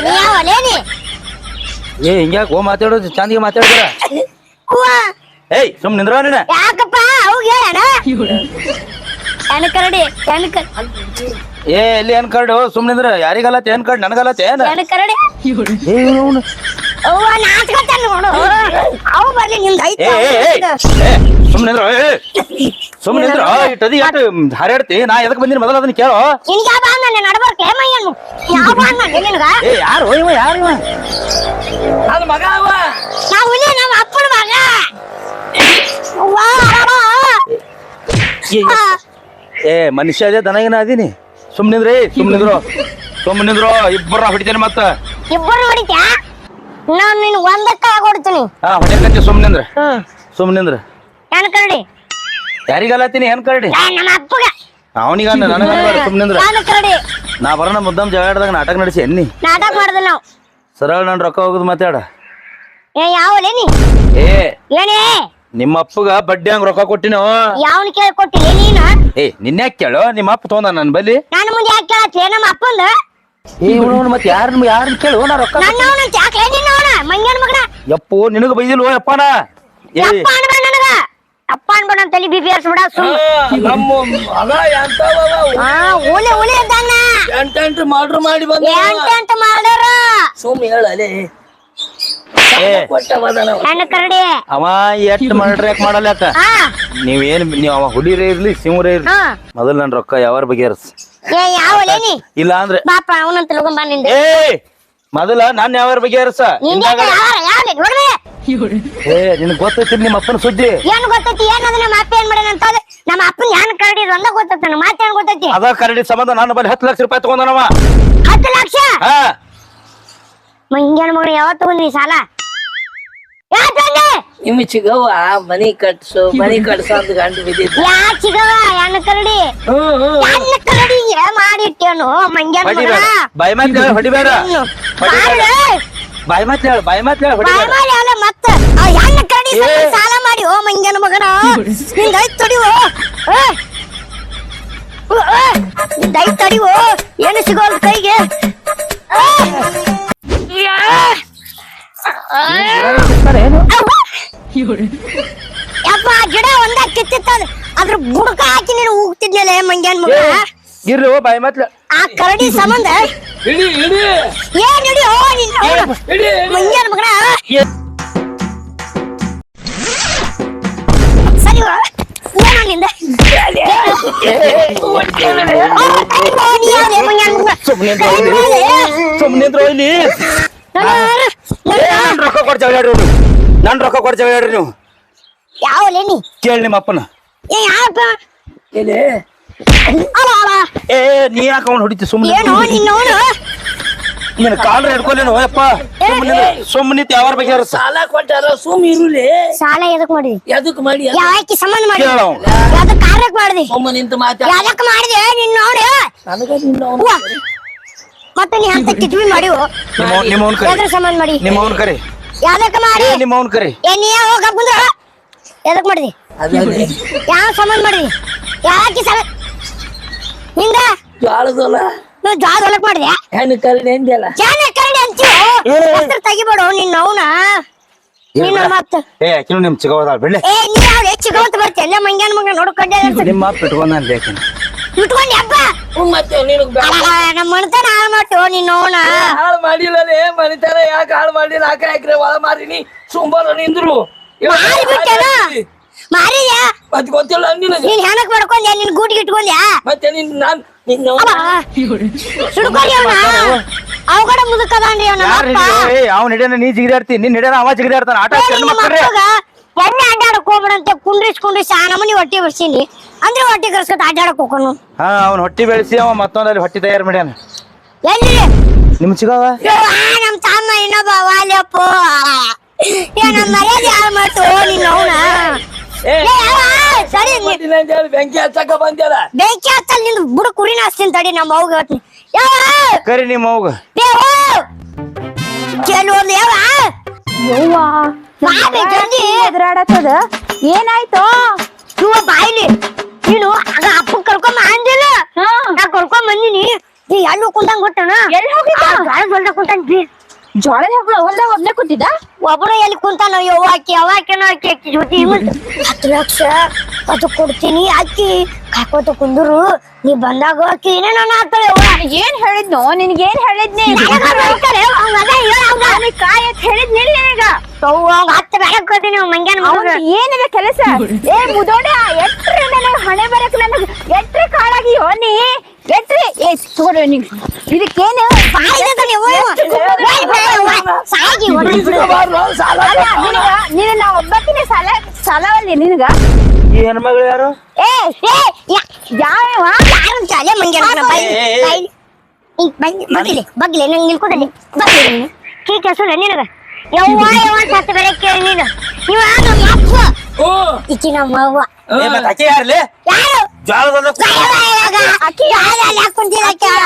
ನೀ ಯಾವಲೇನಿ ಏ ಹಿಂಗ್ಯಾಕ ಹೋ ಮಾತಾಡೋದು ಚಂದಿಗೆ ಮಾತಾಡಿದ್ರ? ಹೂವ ಏಯ್ ಸುಮ್ ನಿಂದ್ರ ನೀನ. ಯಾಕಪ್ಪ? ಅವಾಗ ಹೇಳಣ. ಕರ್ ಏ ಎಲ್ಲಿ ಏನ್ ಕಾರ್ಡು? ಸುಮ್ ನಿಂದ್ರ ಯಾರಿಗಲ್ಲತ್ತೆ ಏನ್ ಕಾರ್ಡ್? ಏನ್? ಹೆಣ್ ಕರಡಿ? ಅವ್ವ ನೋಡು. ಅವು ಬರ್ಲಿ ಏ ಏ ಏ. ಏ ಸುಮ್ಮನೆ ನಿಂದ್ರು ಏ ಸುಮ್ಮನೆ ನಿಂದ್ರು ಇಟ್ಟದಿ ಯಾಕೆ ಹಾರಾಡ್ತಿ ನಾ ಎದಕ್ ಬಂದಿನಿ? ಮೊದಲ ಅದನ್ನ ಕೇಳೋ. ನಿನ್ಗೆ ಯಾವ ಬಾಂಧ ನಡ್ಬರ್ಕ್ಲೆ ಮಯ್ಯನು ಯಾವ ಬಾಂಧ ನಿನಗ? ಏ ಯಾರು? ಇವ ಯಾರು ಇವ? ನನ್ನ ಮಗ ಅವ. ನಾವು ಇಲ್ಲಿ ನಮ್ಮ ಅಪ್ಪನ ಮಗ. ಅವ್ವ, ಅವ್ವ. ಏ, ಆ, ಏ ಮನುಷ್ಯ ಅದೇ ದನಗಿನ ಅದೀನಿ. ಸುಮ್ಮನಿದ್ರಿ ಸುಮ್ನಿದ್ರು ಸುಮ್ಮನಿದ್ರು ಇಬ್ಬರ ಹೊಡಿತೇನೆ ಮತ್ತ. ಇಬ್ಬರು ಹೊಡಿತ್ಯಾ? ನಾನು ನಿನ್ ಒಂದಕ್ಕ ಹೊಡಿತೀನಿ ಹಾ ಹೊಡಿಯಕಂತೆ ಸುಮ್ಮನಿಂದ್ರ ಸುಮ್ಮನಿಂದ್ರ ನಾನು ಕರಡಿ? ಯಾರಿಗಲ್ಲತ್ತೀನಿ ಹೆಣ್ ಕರಡಿ? ನಮ್ಮ ಅಪ್ಪಗ. ಅವನಿಗ ನನಗ ಸುಮ್ಮನಿಂದ್ರ ನಾನು ಕರಡಿ? ನಾ ಬರೋಣ ಮುದ್ದಮ್ ಜಗಾಡ್ದಾಗ ನಾಟಕ ನಡೆಸಿ ಎನ್ನಿ? ನಾಟಕ ಮಾಡ್ದೆ ನಾವು. ಸರಳ ನನ್ ರೊಕ್ಕ ಹೋಗುದು ಮಾತಾಡ. ಏ ಯಾವಲೇ ನೀ? ಏ. ಏನೇ? ನಿಮ್ಮ ಅಪ್ಪಗ ಬಡ್ಡಿ ಹಂಗ ರೊಕ್ಕ ಕೊಟ್ಟಿನೋ? ಯಾವನ್ ಕೇಳಿ ಕೊಟ್ಟಿಲ್ಲ? ನೀನ? ಏ ನಿನ್ಯಾಕ್ ಕೇಳು? ನಿಮ್ಮ ಅಪ್ಪ ತೊಗೊಂಡ ನನ್ ಬಲ್ಲಿ? ನಾನು ಮುಂದೆ ಯಾಕೆ ಕೇಳತ್ತೆ? ನಮ್ಮ ಅಪ್ಪಂದ? ಏ ಇವನು ಮತ್ತೆ ಯಾರನ್ನ ಯಾರನ್ನ ಕೇಳು? ನಾ ರೊಕ್ಕ ನನ್ನ ಅವನ ಯಾಕೆ? ನಿನ್ನ ಅವನ? ಮಂಗ್ಯನ ಮಗನ? ಯಪ್ಪು ನಿನಗ ಬೈದಿಲ್ವೋ ಯಪ್ಪನ? ಏ. ಅಪ್ಪ ಅನ್ಬೇಡ ನನಗ. ಅಪ್ಪ ಅನ್ಬೇಡ ಅಂತ ತಲೆ ಬಿ ಪಿ ಏರ್ಸ್ಬಿಡ ಸುಮ್ ನಮ್ಮ ಮಗ ಎಂತವ? ಹಾ ಓಲೆ ಓಲೆ ಇದ್ದಾನ. ಎಂಟೆಂಟು ಮಾಡ್ರು ಮಾಡಿ ಬಂದ ಎಂಟೆಂಟ್ ಮಾಡ್ಯಾರ. ಸುಮ್ ಹೇಳಲೆ. ಹೆಣ್ಣು ಕರಡಿ. ಅವ ಎಷ್ಟ್ ಮಾಡ್ರಿ ಯಾಕೆ ಮಾಡಲ್ಯಾಕ ಹಾ. ನೀವೇನ್ ನೀವ್ ಅವ ಹುಲಿರೇ ಇರ್ಲಿ ಸಿಂಹರೇ ಇರ್ಲಿ. ಹಾ. ಮೊದಲ್ ನನ್ ರೊಕ್ಕ ಯಾವಾರ ಬಗೆಹರ್ಸ್ ಏ ಯಾವಲೇ ನೀ ಇಲ್ಲ ಅಂದ್ರೆ ಬಾಪ ಅವನಂತ ತಗೊಂಡ್ ಬಾ ನಿಂದೆ. ಏ ಮೊದಲ ನಾನ್ ಯಾವಾರ ಬಗೆಹರ್ಸ ನಿಂದೆ ಯಾವಲೆ ನೋಡ್ರಿ ಏ ನಿನ್ ಗೊತ್ತೈತಿ ನಿಮ್ಮ ಅಪ್ಪನ ಸುದ್ದಿ? ಏನ್ ಗೊತ್ತೈತಿ? ಏನದ ನಮ್ಮ ಅಪ್ಪ ಏನ್ ಮಾಡ್ಯಾನ ಅಂತ ನಮ್ಮ ಅಪ್ಪನ ಏನ್ ಕರಡಿ ಒಂದ ಗೊತ್ತೈತಿ ನನಗೆ ಮಾತೇನ್ ಗೊತ್ತೈತಿ? ಅದ ಕರಡಿ ಸಂಬಂಧ ನನ್ನ ಬಲ್ಲಿ ಹತ್ತು ಲಕ್ಷ ರೂಪಾಯಿ ತಗೊಂಡನವ. ಹತ್ತು ಲಕ್ಷ? ಹಾ. ಮಂಗ್ಯನ ಮಗನ ಯಾವ ತಗೊಂಡ್ರಿ ಸಾಲ? ನಿಮ್ ಚಿಗವ್ವ ಮನಿ ಕಟ್ಸು ಮನಿ ಕಟ್ಸು ಅಂತ ಗಂಡು ಬಿದ್ದಿದ್ದ. ಯಾ ಚಿಗವ ಹೆಣ್ಣು ಕರಡಿ? ಹ್ಮ್ ಹೆಣ್ಣು ಕರಡಿಗೆ ಮಾಡಿಟ್ಟೇನು? ಮಂಗ್ಯನ ಮಗನ? ಬಾಯಿ ಮಾತ್ ಹೇಳ ಹೊಡಿಬೇಡ. ಬಾಯಿ ಮಾತ್ ಹೇಳ ಬಾಯಿ ಮಾತ್ ಹೇಳ ಹೊಡಿಬೇಡ. ಮತ್ತ. ಆ ಹೆಣ್ಣು ಕರಡಿ ಸಾಲ ಮಾಡಿ ಓ ಮಂಗ್ಯನ ಮಗನ. ತಡಿವೋ. ನಿನ್ ದೈ ತಡಿವೋ ಏನು ಸಿಗೋಲ್ ಕೈಗೆ. ಅವ್ವ. ಯಪ್ಪ ಆ ಗಿಡ ಒಂದ ಕಿತ್ತಿತ್ತ ಅದ್ರ ಬುಡಕ ಹಾಕಿ ನೀನು ಹೋಗ್ತಿದ್ನಲ್ಲ ಮಂಗ್ಯಾನ್ ಮಗ? ಇರ್ಲಿ ಓ ಬಾಯಿ ಮತ್ಲ. ಆ ಕರಡಿ ಸಂಬಂಧ? ಇಡಿ ಇಡಿ. ಏನ್ ಹಿಡಿ ಓ. ಇಡಿ ಮಂಗ್ಯನ್ ಮಗನ? ಸರಿ ಓ. ಏನೋ ನಿಂದ ಓ, ಓ, ನೀ ಯಾವ್ದೇ ಮಂಗ್ಯನ್ ಮಗ? ಸುಮ್ನೆ ಸುಮ್ನೆ ಇಲ್ಲಿ ನಾನು- ರೊಕ್ಕ ಕೊಡ್ ಜಗಳ ನೀವು ನನ್. ರೊಕ್ಕ ಕೊಡ್ ಜಗಳ ನೀವು ಯಾವ ಲೇನಿ? ಕೇಳಿ ನಿಮ್ಮ ಅಪ್ಪನ. ಏ ಯಾಕ ಇಲ್ಲಿ ಅಲ್ಲ ಅಲ್ಲ. ಏ ನೀ ಯಾಕೆ ಅವನು ಹೊಡಿತಿ? ಸುಮ್ಮನೆ ಏನು ನಿನ್ನವನು ನಿನ್ನ ಕಾಲ್ರ ಹಿಡ್ಕೊಲೇನು ಅಪ್ಪ ಸುಮ್ಮನೆ ಸುಮ್ಮನೆ ಯಾವಾರ ಬಗ್ಗೆ ಸಾಲ ಕೊಟ್ಟಾರ ಸುಮ್ ಇರುಲಿ ಸಾಲ ಎದಕ್ ಮಾಡಿ ಎದಕ್ ಮಾಡಿ ಯಾಕೆ ಸಂಬಂಧ ಮಾಡಿ ಕೇಳ ಅವ್ನು. ಯಾವ್ದಕ್ ಕಾರ್ಯಕ್ ಮಾಡಿದಿ? ಸುಮ್ಮ ನಿಂತು ಮಾತಾಡ. ಯಾವ್ದಕ್ ಮಾಡಿದೆ? ನಿನ್ನ ನೋಡಿ. ನನಗೆ ನಿನ್ನ. ಮತ್ತೆ ನೀ ಅಂತ ಕಿಟ್ವಿ ಮಾಡಿ ನಿಮ್ಮ ಅವ್ನ ಕರಿ. ಮಾಡಿ? ನಿಮ್ಮ ಅವ್ನ ಕರಿ. ಯಾವ್ದಕ್ ಮಾಡಿ? ನಿಮ್ಮ ಅವ್ನ ಕರಿ. ಏ ನೀ ಹೋಗ ಕುಂದ್ರ ಎದಕ್ ಮಾಡಿದಿ? ಯಾವ ಸಂಬಂಧ ಮಾಡಿದಿ? ಯಾಕೆ ಸಲ ಹಿಂದ ಜ್ವಾಳದಲ್ಲ ನೀವು ಜಾಗ ಹೊಲಕ್ ಮಾಡಿದೆ ಹೆಣ್ಣು ಕರಡಿ ಎಂದಿಲ್ಲ ಜಾನ ಕರಡಿ ಅಂತೀವಿ ತೆಗಿಬೇಡ ನಿನ್ನ ಅವನ ನಿನ್ನ ಮತ್ತ ಏ ನಿಮ್ ಬೆಳ್ಳೆ ಏ ನೀ ಯಾವ ಎಲ್ಲ ಮಂಗ್ಯಾನ ಮಗ ನೋಡ್ಕೊಂಡೆ ನಿಮ್ಮ ಇಟ್ಕೊಂಡ್ ಹಬ್ಬ. ಹ್ಮ್, ಮತ್ತೆ ನಿನಗ್ ಬ್ಯಾ- ನಮ್ಮ ಮಣ್ತನ ಹಾಳು ಮನಿತನ ಯಾಕೆ ಹಾಳು ಮಾಡಿಲ್ಲ? ಒಳ ಮಾರಿನಿ ಸುಂಬರ ನಿಂದ್ರು. ಮತ್ ಗೊತ್ತಿಲ್ಲ ನಿನಗೆ. ನೀನ್ ಹೆಣಕ್ ಮಾಡ್ಕೊಂಡ್ಯಾ ನಿನ್ ಗೂಟಿಗೆ ಇಟ್ಕೊಂಡ್ಯಾ? ಮತ್ತೆ ನಿನ್ ನಾನ್ ನಿನ್ನ ಸುಡ್ಕೊಂಡಿ ಅವನ. ಅವಗಡ ಮುದುಕದಾನ್ರಿ ಅವ್ನ ಹಿಡಿಯನ ನೀ ಜಿಗಿದಾಡ್ತಿ. ನಿನ್ ಹಿಡಿಯನ ಅವ ಜಿಗಿದಾಡ್ತಾನ. ಆಟ ಮಕ್ಕಳ್ರೆ ಎಣ್ಣೆ ಅಡ್ಡಾಡಕ್ ಹೋಗ್ಬಿಡಂತೆ ಕುಂಡ್ರಿಸ್ ಕುಂಡ್ರಿಸ್ ಆ ನಮನಿ ಹೊಟ್ಟಿ ಬರ್ಸೀನಿ ಅಂದ್ರೆ ಹೊಟ್ಟಿ ಕರ್ಸ್ಕೊತ ಅಡ್ಡಾಡಕ್ ಹೋಗೋನು ಹಾ ಅವ್ನ ಹೊಟ್ಟಿ ಬೆಳೆಸಿ ಅವ ಮತ್ತೊಂದಲ್ಲಿ ಹೊಟ್ಟಿ ತಯಾರು ಮಾಡ್ಯಾನ. ಎಲ್ಲಿ? ನಿಮ್ ಚಿಗವ? ಆ ನಮ್ ತಮ್ಮ ಇನ್ನೊಬ್ಬ ವಾಲ್ಯಪ್ಪ. ಏ ನಮ್ ಮರ್ಯಾದೆ ಯಾರು ಮಾಡ್ತು? ಅವನ. ಏ ಸರಿ ನೀ- ಬೆಂಕಿ ಹಚ್ಚಕ ಬಂದ್ಯಾರ ಬೆಂಕಿ ಹತ್ತಲ್ ನಿಂದು ಬುಡ ಕುರಿನ ಹಚ್ತೀನಿ ತಡಿ ನಮ್ಮ ಅವ್ಗ ಹೇಳ್ತೀನಿ. ಯಾವ ಕರಿ ನಿಮ್ಮ ಅವ್ಗ. ಕೆಲವೊಂದು ಯಾವ ಯವ್ವಾ! ಬಾಬೆ ಜಲ್ದಿ ಎದುರಾಡತ್ತದ. ಏನಾಯ್ತು? ಇವ ಬಾಯಿಲಿ. ನೀನು ಆಗ ಅಪ್ಪ ಕರ್ಕೊಂಡ್ ಅಂದಿಲ್ಲ ನಾ ಕರ್ಕೊಂಡ್ ಬಂದಿನಿ. ನೀ ಎಲ್ಲಿ ಕುಂತಂಗ್ ಗೊತ್ತನ ಎಲ್ಲಿ ಹೋಗಿದ್ದ? ಹೊಲ್ದ ಕುಂತಾನ ಬಿ ಜೋಳದ ಹಬ್ಬ ಹೊಲ್ದಾಗ ಒಬ್ನೇ ಕೂತಿದ್ದ? ಒಬ್ಬರು ಎಲ್ಲಿ ಕುಂತಾನ? ಯವ್ವ ಆಕಿ ಅವ ಆಕಿನ ಆಕಿ ಆಕಿ ಜೊತೆ ಹತ್ತು ಲಕ್ಷ ಅದು ಕೊಡ್ತೀನಿ ಅಕ್ಕಿ. ಕಾಕೋತ ಕುಂದ್ರು ನೀ ಬಂದಾಗ ಆಕಿ ಏನೇನ ಆಗ್ತಾಳೆ ಏನ್ ಹೇಳಿದ್ನೋ? ನಿನ್ಗೇನ್ ಹೇಳಿದ್ನಿ? ಕಾಯ್ ಅಂತ ಹೇಳಿದ್ ನಿಲ್ಲ ಈಗ. ಅವ್ ಹತ್ತು ಬೆಳಕ್ ಹೋದಿ ನೀವು ಮಂಗ್ಯಾನ ಅವ್ನ್ ಏನಿದೆ ಕೆಲಸ? ಏ ಮುದೋಡ ಎಟ್ರಿ ನನಗೆ ಹಣೆ ಬರಕ್ ನನಗೆ? ಎಟ್ರಿ ಕಾಳಾಗಿ ನೀ? ಎಟ್ರಿ? ಏ ತೋಡ ನೀ. ಇದಕ್ಕೇನು? ಸಾಗಿ ಸಾಲ ಅಲ್ಲ ನಿನಗ ನಿನ್ನ ನಾ ಒಬ್ಬತ್ತಿನ ಸಾಲ ಸಾಲವಲ್ಲಿ ನಿನಗ? ಈ ಹೆಣ್ಮಗಳು ಯಾರು? ಏ ಏ ಯಾ ಯಾವ ಯಾರು ಚಾಲೆ ಮಂಗ್ಯಾನ ಬೈ ಬೈ ಈ ಬೈ ಬಗ್ಲಿ ಬಗ್ಲಿ ನಂಗೆ ನಿಲ್ಕೊಡಲಿ ಬಗ್ಲಿ. ನೀನು ಕೀ ಕೆಸಲ್ಲ ನಿನಗ? ಯವ್ವ ಯವ್ವ ಸತ್ತ ಬೆಳೆ ಕೇಳಿ ನೀನು. ಇವ ನಮ್ಮ ಅಪ್ಪ. ಈಕಿ ನಮ್ಮ ಅವ್ವ. ಏ, ಮತ್ತೆ ಆಕೆ ಯಾರ್ಲಿ? ಯಾರು? ಜ್ವಾಳದ ಅಕ್ಕಿ ಯಾರಲ್ಲಿ ಹಾಕೊಂತಿಲ್ಲ ಕೇಳ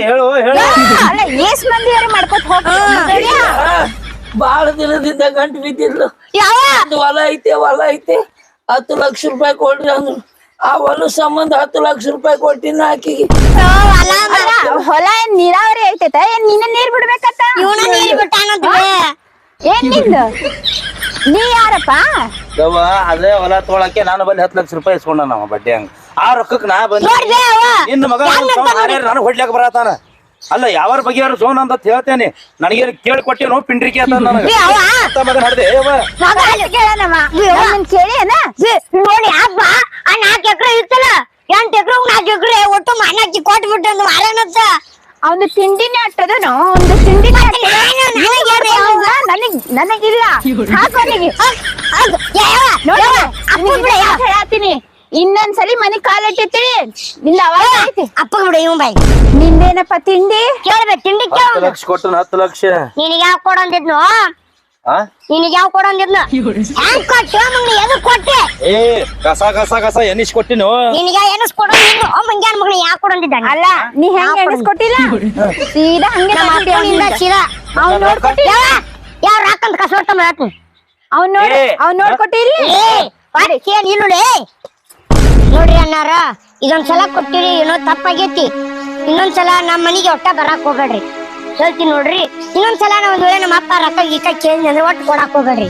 ಹೇಳು ಹೇಳು. ಅಲ್ಲ ಎಷ್ಟ್ ಮಂದಿ ಯಾರು ಮಾಡ್ಕೊತ ಹೋಗ್ತಾರೆ ಬಾಳ ದಿನದಿಂದ ಗಂಟು ಬಿದ್ದಿದ್ಲು. ಯಾವ ಹೊಲ ಐತೆ ಹೊಲ ಐತೆ. ಹತ್ತು ಲಕ್ಷ ರೂಪಾಯಿ ಕೊಡ್ರಿ ಅಂದ್ರು. ಆ ಹೊಲ ಸಂಬಂಧ ಹತ್ತು ಲಕ್ಷ ರೂಪಾಯಿ ಕೊಟ್ಟಿನ ಆಕಿಗೆ. ಹೊಲ ಏನ್ ನೀರಾವರಿ ಐತೈತ ಏನ್ ನಿನ್ನ ನೀರ್ ಬಿಡ್ಬೇಕತ್ತ? ಇವನ ನೀರು ಬಿಟ್ಟಾನಂದ್ರೆ ಏನ್ ನಿಂದು? ನೀ ಯಾರಪ್ಪ? ಅದೇ ಹೊಲ ತೊಗೊಳಕ್ಕೆ ನಾನು ಬಲ್ಲಿ ಹತ್ತು ಲಕ್ಷ ರೂಪಾಯಿ ಇಸ್ಕೊಂಡ ನಾವು ಬಡ್ಡಿ ಹಂಗ. ಆ ರೊಕ್ಕಕ್ಕೆ ನಾ ಬಂದೆ ನಿನ್ನ ಮಗ ನಾನು ಹೊಡ್ಲಿಕ್ಕೆ ಬರತಾನ ಅಲ್ಲ ಯಾವಾರ ಯಾರು ಸೋನ್ ಅಂತ ಹೇಳ್ತೇನೆ. ನನಗೆ ಕೇಳಿ ಕೊಟ್ಟೇನೋ ಪಿಂಡ್ರಿಕೆ ಅಂತ ನನಗೆ. ಕೇಳಿ ನೋಡಿ ನಾಲ್ಕು ಎಕರೆ ಇತ್ತಲ್ಲ ಎಂಟು ಎಕರೆ ನಾಲ್ಕು ಎಕರೆ ಒಟ್ಟು ಮನೆ ಹಚ್ಚಿ ಕೊಟ್ಬಿಟ್ಟು ಒಂದು ಮಾರನತ್ತ ಅವನು ತಿಂಡಿನೇ ಅಟ್ಟದನು ಒಂದು ತಿಂಡಿನೇ ನನಗ್ ನನಗಿಲ್ಲ. ಹೇಳ್ತೀನಿ? ಹೇಳತ್ತೀನಿ ಇನ್ನೊಂದ್ಸಲಿ ಮನೆ ಕಾಲಿಟ್ಟಿರ್ತೀನಿ ನಿಂದ ಅವಾಗ ಐತಿ ಬಿಡ ಇವ್ ಬಾಯ್. ನಿಂದೇನಪ್ಪ ತಿಂಡಿ? ಕೇಳ್ಬೇಕು ತಿಂಡಿ ಕೇಳ. ಲಕ್ಷ ಕೊಟ್ಟು ಹತ್ತು ಲಕ್ಷ. ನಿನಗೆ ಯಾವ ಕೊಡಂದಿದ್ನು? ನಿನಗೆ ಯಾವ ಕೊಡಂದಿದ್ನು ಹ್ಯಾಂಗ್ ಕೊಟ್ಟೆ? ಮಗನ ಎದಕ್ ಕೊಟ್ಟೆ? ಏ ಕಸ ಕಸ ಕಸ ಎನಿಸ್ ಕೊಟ್ಟಿನೋ? ನಿನಗೆ ಎನಸ್ ಮಂಗ್ಯಾನ ಮಗನ ಅಲ್ಲ ನೀ ಹೆಂಗ್ ಎಣಿಸ್ಕೊಟ್ಟಿಲ್ಲ ಸೀದಾ ಹಂಗೆ ನಮ್ಮ ಅಪ್ಪನಿಂದ ಸೀದಾ ಅವ್ನ್ ನೋಡ್ಕೊಟ್ಟಿಲ್ಲ ಯಾವ? ರಾಕಂತ ಕಸೋಟ ಮಾಡ್ತೀನಿ ಅವ್ನ್ ನೋಡ್ ಏ. ಅವ್ನ್ ನೋಡ್ಕೊಟ್ಟಿಲ್ಲ? ಏ ಬಾರಿ ನೋಡಿ ನೋಡ್ರಿ ಅಣ್ಣಾರ ಇದೊಂದ್ಸಲ ಕೊಟ್ಟಿರಿ ಏನೋ ತಪ್ಪಾಗೈತಿ. ಇನ್ನೊಂದ್ಸಲ ನಮ್ಮ ಮನಿಗೆ ಒಟ್ಟ ಬರಾಕ್ ಹೋಗ್ಬೇಡ್ರಿ. ಹೇಳ್ತೀನಿ ನೋಡ್ರಿ. ಇನ್ನೊಂದ್ಸಲ ನಾವ್ ಒಂದ್ ವೇಳೆ ನಮ್ಮ ಅಪ್ಪ ರೊಕ್ಕ ಗಿಕ್ಕ ಕೇಳಿ ಅಂದ್ರೆ ಒಟ್ಟು ಕೊಡಾಕ್ ಹೋಗ್ರಿ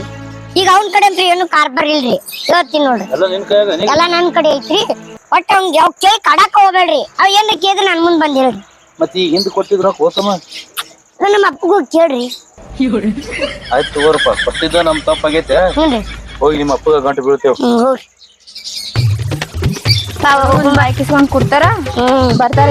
ಈಗ ಅವ್ನ ಕಡೆ ಅಂತ ಏನು ಕಾರ್ ಇಲ್ರಿ ಹೇಳ್ತೀನಿ ನೋಡ್ರಿ. ಎಲ್ಲ ನಿನ್ ಕೈಯಾಗ ನೀ ಎಲ್ಲ ನನ್ ಕಡೆ ಐತ್ರಿ. ಒಟ್ಟ ಅವ್ನ್ ಯಾವ ಕೇಳಿ ಕಡಾಕ ಹೋಗ್ಬೇಡ್ರಿ. ಅವ್ ಏನ್ ಕೇಳಿದ್ರೆ ನನ್ ಮುಂದ್ ಬಂದಿರೋದ್ರಿ ಮತ್ ಈಗ ಹಿಂದ್ ಕೊಟ್ಟಿದ್ರ ಹೋತಮ್ಮ? ಅದು ನಮ್ಮ ಅಪ್ಪಗೂ ಕೇಳ್ರಿ. ಆಯ್ತು ತಗೋರಪ್ಪ ಕೊಟ್ಟಿದ್ದ ನಮ್ ತಪ್ಪಾಗೈತೆ ಹ್ಞೂನ್ರಿ ಹೋಗಿ ನಿಮ್ಮ ಅಪ್ಪಗ ಗಂಟು ಬೀಳ್ತೇವ್. ಹ್ಮ್ ಹೋಗ್ರಿ. ಬಾಯ್ಕಿಸ್ಕೊಂಡ್ ಕೊಡ್ತಾರ? ಹ್ಮ್ ಬರ್ತಾರ